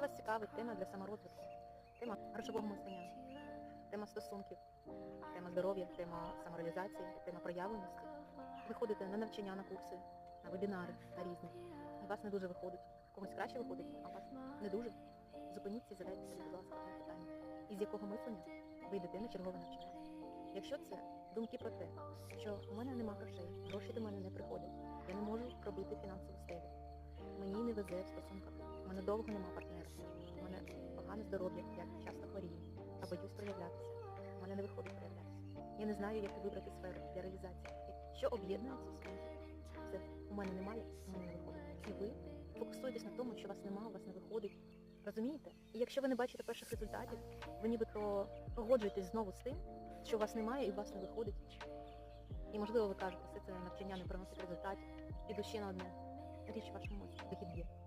Вас цікавить тема для саморозвитку, тема грошового мислення, тема стосунків, тема здоров'я, тема самореалізації, тема проявленості, ви ходите на навчання, на курси, на вебінари, на різні. І вас не дуже виходить. Комусь краще виходить, а вас не дуже. Зупиніться і задайте собі, будь ласка, питання. Із якого мислення ви йдете на чергове навчання? Якщо це думки про те, що у мене нема грошей, гроші до мене не приходять, я не можу пробити фінансову стелю, мені не везе в стосунках, мене довго нема партнера, у мене погане здоров'я, я часто хворію, а боюсь проявлятися, у мене не виходить проявлятися. Я не знаю, як вибрати сферу для реалізації. Що об'єднує це все? Це у мене немає, у мене не виходить. І ви фокусуєтесь на тому, що вас немає, у вас не виходить. Розумієте? І якщо ви не бачите перших результатів, ви нібито погоджуєтесь знову з тим, що у вас немає і у вас не виходить. І можливо ви кажете, все це навчання не приносить результатів. Піду ще на одне. Річ в вашому мозку. Вихід є.